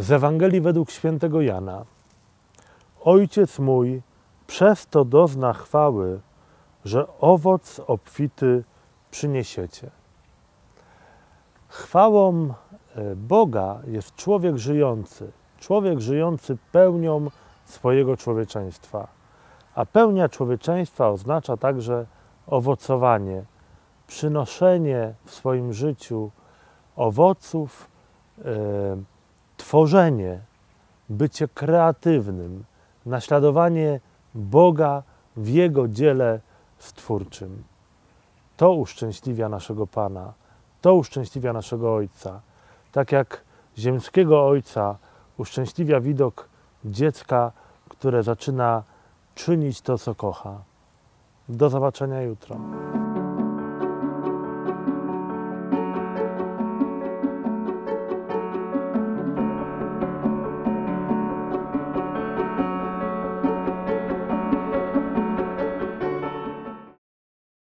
Z Ewangelii według świętego Jana. Ojciec mój przez to dozna chwały, że owoc obfity przyniesiecie. Chwałą e, Boga jest człowiek żyjący, człowiek żyjący pełnią swojego człowieczeństwa. A pełnia człowieczeństwa oznacza także owocowanie, przynoszenie w swoim życiu owoców, e, tworzenie, bycie kreatywnym, naśladowanie Boga w Jego dziele stwórczym. To uszczęśliwia naszego Pana, to uszczęśliwia naszego Ojca. Tak jak ziemskiego Ojca uszczęśliwia widok dziecka, które zaczyna czynić to, co kocha. Do zobaczenia jutro.